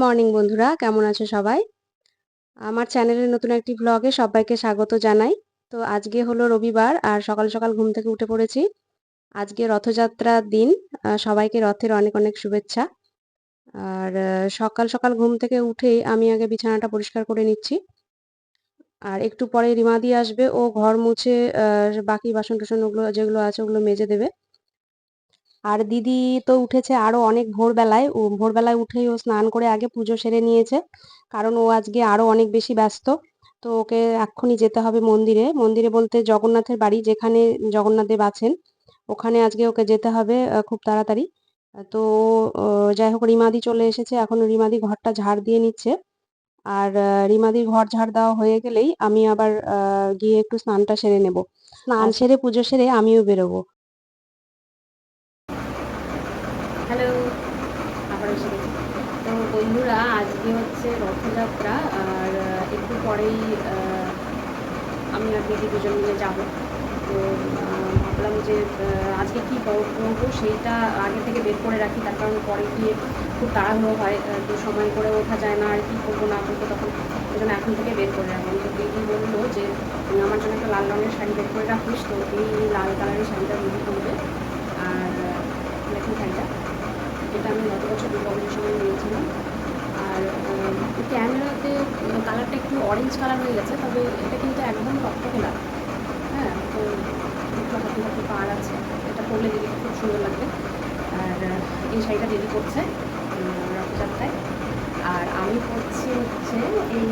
Morning, বন্ধুরা। কেমন আছো সবাই? আমার চ্যানেলের নতুন একটি ব্লগে সবাইকে স্বাগত জানাই। তো আজকে হলো রবিবার, আর সকাল সকাল ঘুম থেকে উঠে পড়েছি। আজকে রথযাত্রার দিন সবাইকে রথের অনেক অনেক শুভেচ্ছা। আর সকাল সকাল ঘুম থেকে উঠেই আমি আগে বিছানাটা পরিষ্কার করে নিচ্ছি। আর একটু পরে রিমাদি আসবে। ও ঘর মুছে বাকি বাসন টাসন ওগুলো, যেগুলো আছে ওগুলো মেজে দেবে। আর দিদি তো উঠেছে আরও অনেক ভোরবেলায়। ও ভোরবেলায় উঠেই ও স্নান করে আগে পুজো সেরে নিয়েছে। কারণ ও আজকে আরও অনেক বেশি ব্যস্ত। তো ওকে এক্ষুনি যেতে হবে মন্দিরে। মন্দিরে বলতে জগন্নাথের বাড়ি যেখানে জগন্নাথ দেব আছেন ওখানে আজকে ওকে যেতে হবে খুব তাড়াতাড়ি। তো যাই হোক রিমাদি চলে এসেছে। এখন রিমাদি ঘরটা ঝাড় দিয়ে নিচ্ছে। আর রিমাদির ঘর ঝাড় দেওয়া হয়ে গেলেই আমি আবার গিয়ে একটু স্নানটা সেরে নেব। স্নান সেরে পুজো সেরে আমিও বেরোবো। হ্যালো আবার এসে তো বন্ধুরা, আজকে হচ্ছে রথযাত্রা, আর একটু পরেই আমি আর দিদি দুজন মিলে যাব। তো ভাবলাম যে আজকে কী করব সেইটা আগে থেকে বের করে রাখি, তার কারণ পরে গিয়ে খুব তাড়াহুড়ো হয় তো সময় করে ওঠা যায় না, আর কী করব, না করব তখন ওই এখন থেকে বের করে রাখলাম। তো দিদি বলল যে আমার জন্য একটা লাল রঙের শাড়ি বের করে রাখিস, তো এই লাল কালারের শাড়িটা দিদি করবে আর দেখুন শাড়িটা। এটা আমি গত বছর দুর্গাপুজোর সময় নিয়েছিলাম। আর ক্যামেরাতে কালারটা একটু অরেঞ্জ কালার হয়ে গেছে, তবে এটা কিন্তু একদম টকটকে লাল হ্যাঁ তো একটু হাতে হাতে পার আছে। এটা পরলে দিদিকে খুব সুন্দর লাগবে। আর এই শাড়িটা দিদি করছে রথযাত্রায়। আর আমি পরছি হচ্ছে এই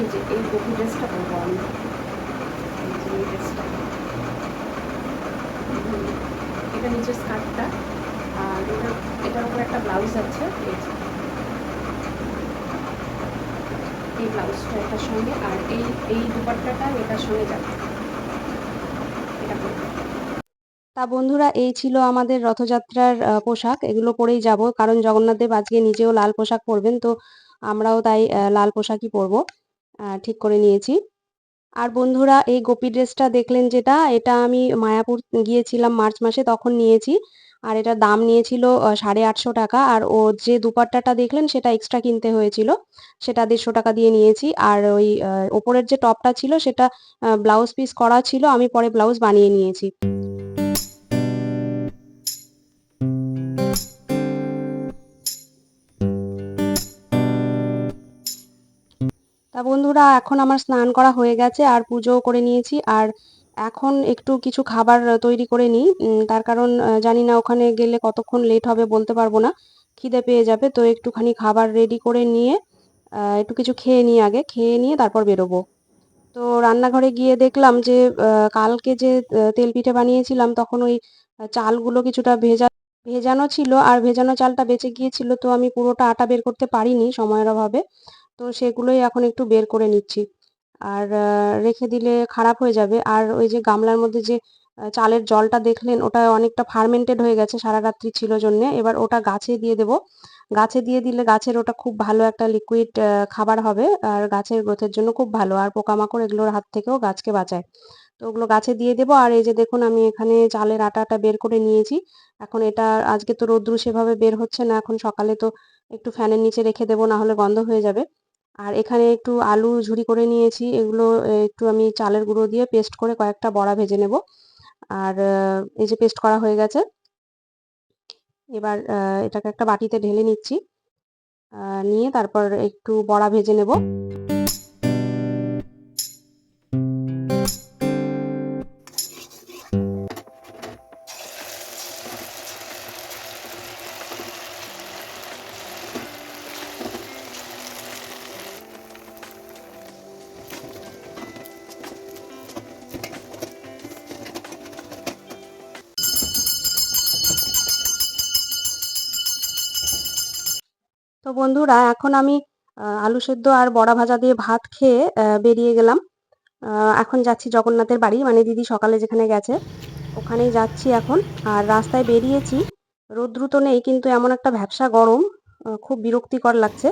এই যে, এই গভীর ড্রেসটা পরবো আমি। এই যে, এই ড্রেসটা। এটা নিচের স্কার্টটা, আর এটা, এটার উপর একটা ব্লাউজ আছে, এই ব্লাউজটা এটার সঙ্গে, আর এই এই দুপাট্টাটা এটার সঙ্গে যাবে এটা করব তা বন্ধুরা, এই ছিল আমাদের রথযাত্রার পোশাক। এগুলো পরেই যাব। কারণ জগন্নাথ দেব আজকে নিজেও লাল পোশাক পরবেন, তো আমরাও তাই লাল পোশাকই পরবো। ঠিক করে নিয়েছি। আর বন্ধুরা, এই গোপী ড্রেসটা দেখলেন যেটা, এটা আমি মায়াপুর গিয়েছিলাম মার্চ মাসে, তখন নিয়েছি। আর এটা দাম নিয়েছিল সাড়ে আটশো টাকা। আর ও যে দুপাট্টাটা দেখলেন, সেটা এক্সট্রা কিনতে হয়েছিল। সেটা দেড়শো টাকা দিয়ে নিয়েছি। আর ওই ওপরের যে টপটা ছিল, সেটা ব্লাউজ পিস করা ছিল, আমি পরে ব্লাউজ বানিয়ে নিয়েছি। তা বন্ধুরা, এখন আমার স্নান করা হয়ে গেছে, আর পুজোও করে নিয়েছি, আর এখন একটু কিছু খাবার তৈরি করে নিই। তার কারণ জানি না ওখানে গেলে কতক্ষণ লেট হবে বলতে পারব না। খিদে পেয়ে যাবে, তো একটুখানি খাবার রেডি করে নিয়ে একটু কিছু খেয়ে নিই আগে, খেয়ে নিয়ে তারপর বেরোবো। তো রান্নাঘরে গিয়ে দেখলাম যে কালকে যে তেল পিঠে বানিয়েছিলাম, তখন ওই চালগুলো কিছুটা ভেজা, ভেজানো ছিল, আর ভেজানো চালটা বেঁচে গিয়েছিল, তো আমি পুরোটা আটা বের করতে পারিনি সময়ের অভাবে। তো সেগুলোই এখন একটু বের করে নিচ্ছি। আর রেখে দিলে খারাপ হয়ে যাবে। আর ওই যে গামলার মধ্যে যে চালের জলটা দেখলেন, ওটা অনেকটা ফার্মেন্টেড হয়ে গেছে, সারা রাত্রি ছিল জন্যে। এবার ওটা গাছে দিয়ে দেবো। গাছে দিয়ে দিলে গাছের ওটা খুব ভালো একটা লিকুইড খাবার হবে। আর গাছের গ্রোথের জন্য খুব ভালো। আর পোকামাকড় এগুলোর হাত থেকেও গাছকে বাঁচায়। তো ওগুলো গাছে দিয়ে দেবো। আর এই যে দেখুন, আমি এখানে চালের আটাটা বের করে নিয়েছি। এখন এটা, আজকে তো রোদ্রু সেভাবে বের হচ্ছে না। এখন সকালে তো একটু ফ্যানের নিচে রেখে দেবো না হলে গন্ধ হয়ে যাবে। আর এখানে একটু আলু ঝুরি করে নিয়েছি। এগুলো একটু আমি চালের গুঁড়ো দিয়ে পেস্ট করে কয়েকটা বড়া ভেজে নেব। আর এই যে পেস্ট করা হয়ে গেছে, এবার এটাকে একটা বাটিতে ঢেলে নিচ্ছি। নিয়ে তারপর একটু বড়া ভেজে নেব। বন্ধুরা, এখন আমি আলু সেদ্ধ আর বড়া ভাজা দিয়ে ভাত খেয়ে বেরিয়ে গেলাম। এখন যাচ্ছি জগন্নাথের বাড়ি। মানে দিদি সকালে যেখানে গেছে, ওখানেই যাচ্ছি এখন। আর রাস্তায় বেরিয়েছি। রোদ্রু তো নেই, কিন্তু এমন একটা ভ্যাপসা গরম খুব বিরক্তিকর লাগছে।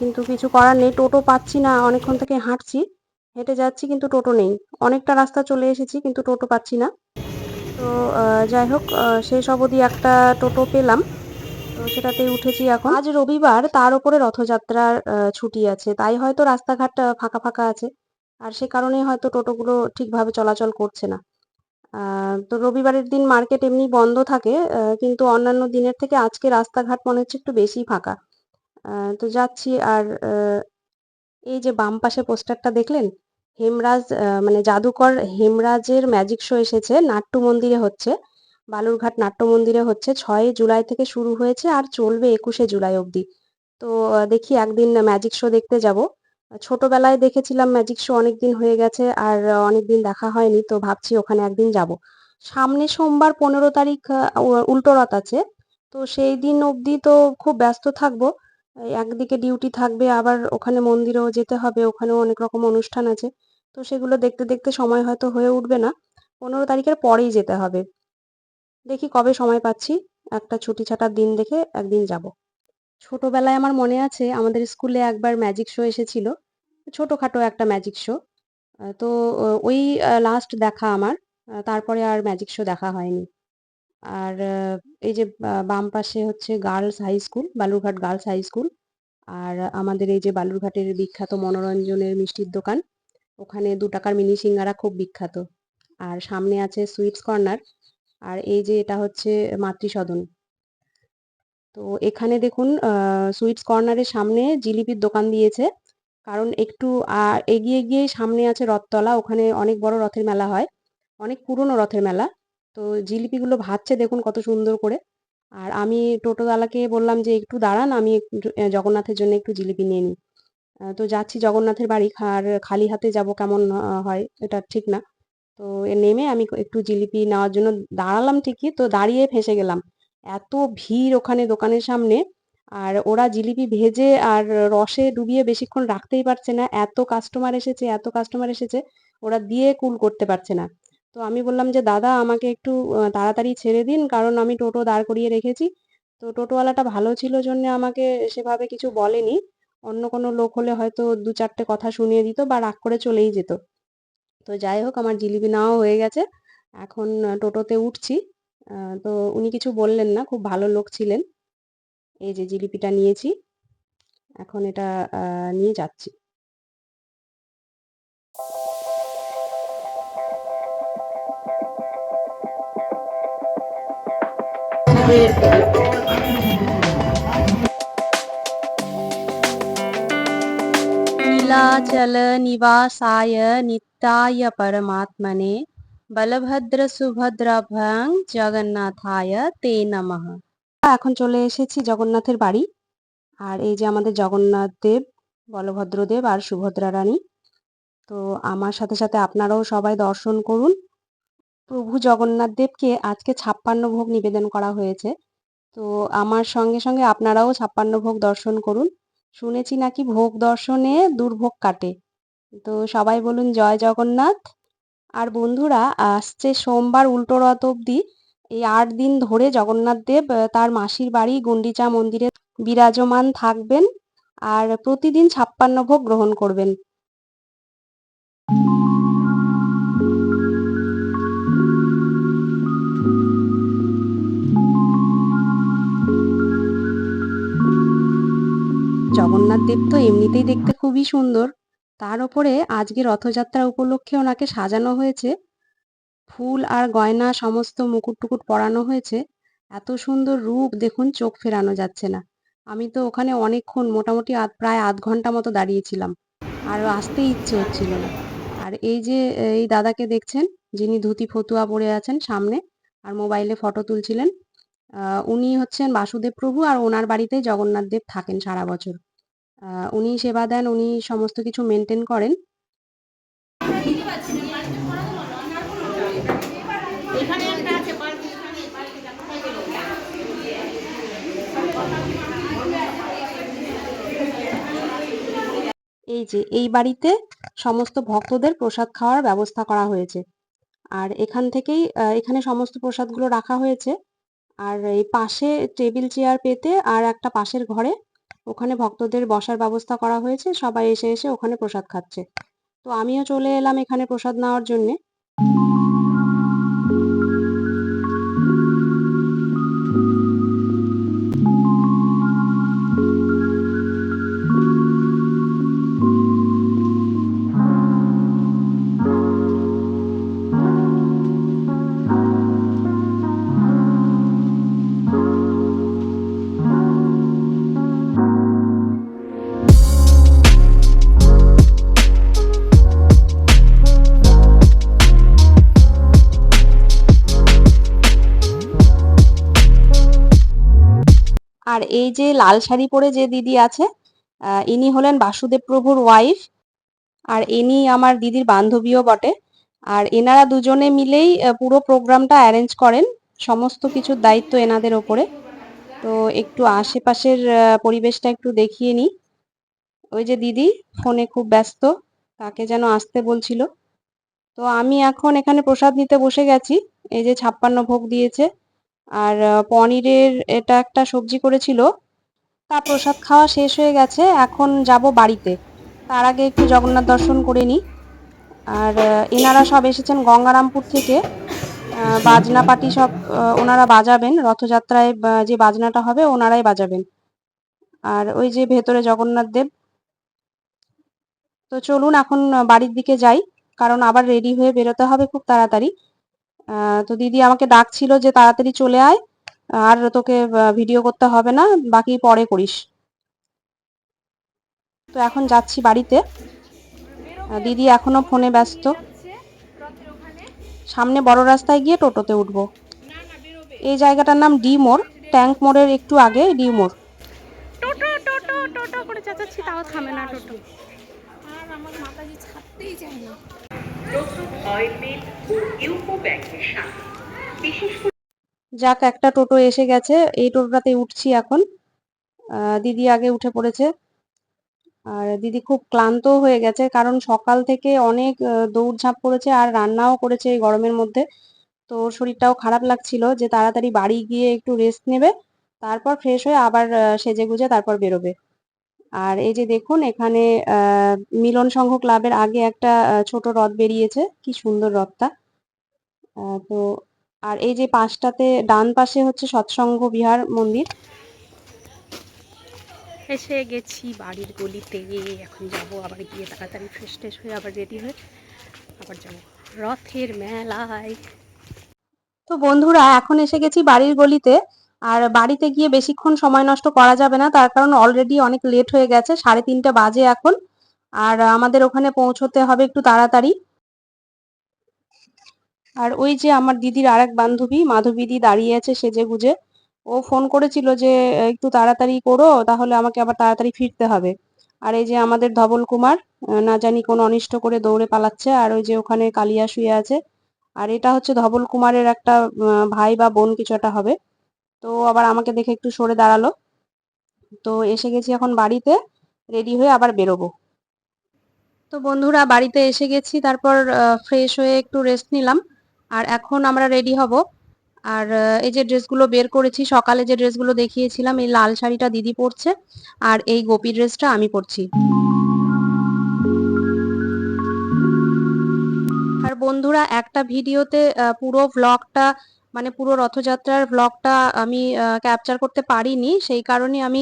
কিন্তু কিছু করার নেই। টোটো পাচ্ছি না, অনেকক্ষণ থেকে হাঁটছি। হেঁটে যাচ্ছি, কিন্তু টোটো নেই। অনেকটা রাস্তা চলে এসেছি, কিন্তু টোটো পাচ্ছি না। তো যাই হোক শেষ অবধি একটা টোটো পেলাম। তো সেটাতেই উঠেছি এখন। আজ রবিবার, তার উপরে রথযাত্রার ছুটি আছে। তাই হয়তো রাস্তাঘাট ফাঁকা ফাঁকা আছে। আর সে কারণেই হয়তো টোটোগুলো ঠিকভাবে চলাচল করছে না। তো রবিবারের দিন মার্কেট এমনি বন্ধ থাকে কিন্তু অন্যান্য দিনের থেকে আজকে রাস্তাঘাট মনে হচ্ছে একটু বেশি ফাঁকা। তো যাচ্ছি আর এই যে বাম পাশে পোস্টারটা দেখলেন? হেমরাজ মানে জাদুকর হেমরাজের ম্যাজিক শো এসেছে নাট্য মন্দিরে হচ্ছে। বালুরঘাট নাট্য মন্দিরে হচ্ছে ছয়ই জুলাই থেকে শুরু হয়েছে আর চলবে একুশে জুলাই অবধি। তো দেখি একদিন ম্যাজিক শো দেখতে যাব। ছোটবেলায় দেখেছিলাম ম্যাজিক শো অনেকদিন হয়ে গেছে আর আহ, অনেকদিন দেখা হয়নি তো ভাবছি ওখানে একদিন যাব। সামনে সোমবার পনেরো তারিখ উল্টো রথ আছে। তো সেই দিন অবধি তো খুব ব্যস্ত থাকব। একদিকে ডিউটি থাকবে আবার ওখানে মন্দিরেও যেতে হবে ওখানেও অনেক রকম অনুষ্ঠান আছে। তো সেগুলো দেখতে দেখতে সময় হয়তো হয়ে উঠবে না। পনেরো তারিখের পরেই যেতে হবে। দেখি কবে সময় পাচ্ছি। একটা ছুটি ছাটার দিন দেখে একদিন যাব। ছোটবেলায় আমার মনে আছে, আমাদের স্কুলে একবার ম্যাজিক শো এসেছিল। ছোটখাটো একটা ম্যাজিক শো তো ওই লাস্ট দেখা আমার। তারপরে আর ম্যাজিক শো দেখা হয়নি। আর এই যে বাম পাশে হচ্ছে girls high school Balurghat girls high school আর আমাদের এই যে বালুরঘাটের বিখ্যাত মনোরঞ্জনের মিষ্টির দোকান, ওখানে দু টাকার মিনি সিঙ্গারা খুব বিখ্যাত। আর সামনে আছে সুইটস কর্নার আর এই যে এটা হচ্ছে মাতৃসদন। তো এখানে দেখুন সুইটস কর্নারের সামনে জিলিপির দোকান দিয়েছে। কারণ একটু এগিয়ে গিয়েই সামনে আছে রথতলা, ওখানে অনেক বড় রথের মেলা হয়, অনেক পুরনো রথের মেলা। তো জিলিপিগুলো ভাজছে দেখুন কত সুন্দর করে। আর আমি টোটোওয়ালাকে বললাম যে, একটু দাঁড়ান, আমি জগন্নাথের জন্য একটু জিলিপি নিয়ে নিই। তো যাচ্ছি জগন্নাথের বাড়ি, আর খালি হাতে যাব কেমন হয়, এটা ঠিক না। তো নেমে আমি একটু জিলিপি নেওয়ার জন্য দাঁড়ালাম ঠিকই, তো দাঁড়িয়ে ফেঁসে গেলাম। এত ভিড় ওখানে দোকানের সামনে, আর ওরা জিলিপি ভেজে আর রসে ডুবিয়ে বেশিক্ষণ রাখতেই পারছে না। এত কাস্টমার এসেছে, এত কাস্টমার এসেছে, ওরা দিয়ে কুল করতে পারছে না। তো আমি বললাম যে, দাদা, আমাকে একটু তাড়াতাড়ি ছেড়ে দিন, কারণ আমি টোটো দাঁড় করিয়ে রেখেছি। তো টোটোওয়ালাটা ভালো ছিল জন্য আমাকে সেভাবে কিছু বলেনি। অন্য কোনো লোক হলে হয়তো দু চারটে কথা শুনিয়ে দিত বা রাগ করে চলেই যেত। তো যাই হোক আমার জিলিপি নেওয়া হয়ে গেছে এখন আহ, টোটোতে উঠছি আহ, তো উনি কিছু বললেন না খুব ভালো লোক ছিলেন এই যে জিলিপিটা নিয়েছি এখন এটা আহ, নিয়ে যাচ্ছি नीलाचल निवासाय नित्याय परमात्मने বলভদ্র সুভদ্রাভ্যাং জগন্নাথায় তে নমঃ এখন চলে এসেছি জগন্নাথের বাড়ি আর এই যে আমাদের জগন্নাথ দেব বলভদ্র দেব আর সুভদ্রা রানী তো আমার সাথে সাথে আপনারাও সবাই দর্শন করুন প্রভু জগন্নাথ দেবকে আজকে ছাপ্পান্ন ভোগ নিবেদন করা হয়েছে তো আমার সঙ্গে সঙ্গে আপনারাও ছাপ্পান্ন ভোগ দর্শন করুন শুনেছি নাকি ভোগ দর্শনে দুর্ভোগ কাটে তো সবাই বলুন জয় জগন্নাথ। আর বন্ধুরা, আসছে সোমবার উল্টো রথ অবধি। এই আট দিন ধরে জগন্নাথ দেব তার মাসির বাড়ি গুন্ডিচা মন্দিরে বিরাজমান থাকবেন আর প্রতিদিন ছাপ্পান্ন ভোগ গ্রহণ করবেন। জগন্নাথ দেব তো এমনিতেই দেখতে খুবই সুন্দর। তার ওপরে আজকে রথযাত্রা উপলক্ষে ওনাকে সাজানো হয়েছে। ফুল আর গয়না সমস্ত মুকুট টুকুট পরানো হয়েছে। এত সুন্দর রূপ দেখুন, চোখ ফেরানো যাচ্ছে না। আমি তো ওখানে অনেকক্ষণ, মোটামুটি প্রায় আধ ঘণ্টা মতো দাঁড়িয়েছিলাম। আর আসতে ইচ্ছে হচ্ছিল না। আর এই যে, এই দাদাকে দেখছেন, যিনি ধুতি ফতুয়া পরে আছেন সামনে আর মোবাইলে ফটো তুলছিলেন উনি হচ্ছেন বাসুদেব প্রভু আর ওনার বাড়িতেই জগন্নাথ দেব থাকেন সারা বছর। উনি সেবা দেন উনি সমস্ত কিছু মেনটেন করেন। এই যে এই বাড়িতে সমস্ত ভক্তদের প্রসাদ খাওয়ার ব্যবস্থা করা হয়েছে। আর এখান থেকেই এখানে সমস্ত প্রসাদগুলো রাখা হয়েছে। আর এই পাশে টেবিল চেয়ার পেতে আর একটা পাশের ঘরে ওখানে ভক্তদের বসার ব্যবস্থা করা হয়েছে, সবাই এসে এসে ওখানে প্রসাদ খাচ্ছে। তো আমিও চলে এলাম এখানে প্রসাদ নেওয়ার জন্যে। এই যে লাল শাড়ি পরে যে দিদি আছে ইনি হলেন বাসুদেব প্রভুর ওয়াইফ আর ইনি আমার দিদির বান্ধবীও বটে। আর এনারা দুজনে মিলেই পুরো প্রোগ্রামটা অ্যারেঞ্জ করেন, সমস্ত কিছুর দায়িত্ব এনাদের ওপরে। তো একটু আশেপাশের পরিবেশটা একটু দেখিয়ে নিই। ওই যে দিদি, ফোনে খুব ব্যস্ত তাকে যেন আসতে বলছিল। তো আমি এখন এখানে প্রসাদ নিতে বসে গেছি, এই যে ছাপ্পান্ন ভোগ দিয়েছে। আর পনিরের এটা একটা সবজি করেছিল। তা প্রসাদ খাওয়া শেষ হয়ে গেছে, এখন যাব বাড়িতে। তার আগে একটু জগন্নাথ দর্শন করে নিই। আর এনারা সব এসেছেন গঙ্গারামপুর থেকে। বাজনা পাটি সব ওনারা বাজাবেন। রথযাত্রায় যে বাজনাটা হবে ওনারাই বাজাবেন। আর ওই যে ভেতরে জগন্নাথ দেব। তো চলুন, এখন বাড়ির দিকে যাই। কারণ আবার রেডি হয়ে বেরোতে হবে খুব তাড়াতাড়ি। তো দিদি আমাকে ডাকছিল যে তাড়াতাড়ি চলে আয়, আর তোকে ভিডিও করতে হবে না, বাকি পরে করিস। তো এখন যাচ্ছি বাড়িতে। দিদি এখনও ফোনে ব্যস্ত। সামনে বড় রাস্তায় গিয়ে টোটোতে উঠবো। এই জায়গাটার নাম ডি মোড়, ট্যাঙ্ক মোড়ের একটু আগে, ডি মোড়। টোটো টোটো করে চেঁচাচ্ছি তাও থামে না টোটো। আর আমার মাতাজি ছাড়তেই চায় না। যাক, একটা টোটো এসে গেছে। এই টোটোটাতে উঠছি এখন। দিদি আগে উঠে পড়েছে। আর দিদি খুব ক্লান্ত হয়ে গেছে, কারণ সকাল থেকে অনেক দৌড়ঝাঁপ করেছে আর রান্নাও করেছে এই গরমের মধ্যে। তো শরীরটাও খারাপ লাগছিল যে তাড়াতাড়ি বাড়ি গিয়ে একটু রেস্ট নেবে, তারপর ফ্রেশ হয়ে আবার সেজে গুজে তারপর বেরোবে। আর এই যে দেখুন এখানে মিলন সংঘ ক্লাবের আগে একটা ছোট রথ বেরিয়েছে। কি সুন্দর রথটা। তো আর এই যে পাশটাতে ডান পাশে হচ্ছে সৎসঙ্গ বিহার মন্দির। এসে গেছি বাড়ির গলিতে। এখন যাব আবার গিয়ে তাড়াতাড়ি ফ্রেশ ট্রেশ হয়ে আবার রেডি হয়ে আবার যাব রথের মেলায়। তো বন্ধুরা এখন এসে গেছি বাড়ির গলিতে। আর বাড়িতে গিয়ে বেশিক্ষণ সময় নষ্ট করা যাবে না, তার কারণ অলরেডি অনেক লেট হয়ে গেছে, সাড়ে তিনটে বাজে এখন। আর আমাদের ওখানে পৌঁছতে হবে একটু তাড়াতাড়ি। আর ওই যে আমার দিদির আর এক বান্ধবী মাধবীদি দাঁড়িয়ে আছে সেজে গুজে। ও ফোন করেছিল যে, একটু তাড়াতাড়ি করো, তাহলে আমাকে আবার তাড়াতাড়ি ফিরতে হবে। আর এই যে আমাদের ধবল কুমার না জানি কোন অনিষ্ট করে দৌড়ে পালাচ্ছে, আর ওই যে ওখানে কালিয়া শুয়ে আছে। আর এটা হচ্ছে ধবল কুমারের একটা ভাই বা বোন কিছু একটা হবে। তো আবার আমাকে দেখে একটু সরে দাঁড়াল। তো এসে গেছি এখন বাড়িতে, রেডি হয়ে আবার বেরোবো। তো বন্ধুরা, বাড়িতে এসে গেছি, তারপর ফ্রেশ হয়ে একটু রেস্ট নিলাম। আর এখন আমরা রেডি হব। আর এই যে ড্রেসগুলো বের করেছি, সকালে যে ড্রেসগুলো দেখিয়েছিলাম, এই লাল শাড়িটা দিদি পরছে। আর এই গোপী ড্রেসটা আমি পরছি। আর বন্ধুরা, একটা ভিডিওতে পুরো ভ্লগটা মানে পুরো রথযাত্রার ব্লগটা আমি ক্যাপচার করতে পারিনি। সেই কারণে আমি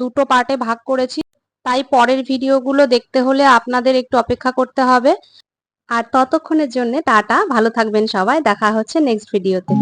দুটো পার্টে ভাগ করেছি। তাই পরের ভিডিওগুলো দেখতে হলে আপনাদের একটু অপেক্ষা করতে হবে। আর ততক্ষণের জন্য টাটা, ভালো থাকবেন সবাই। দেখা হচ্ছে নেক্সট ভিডিওতে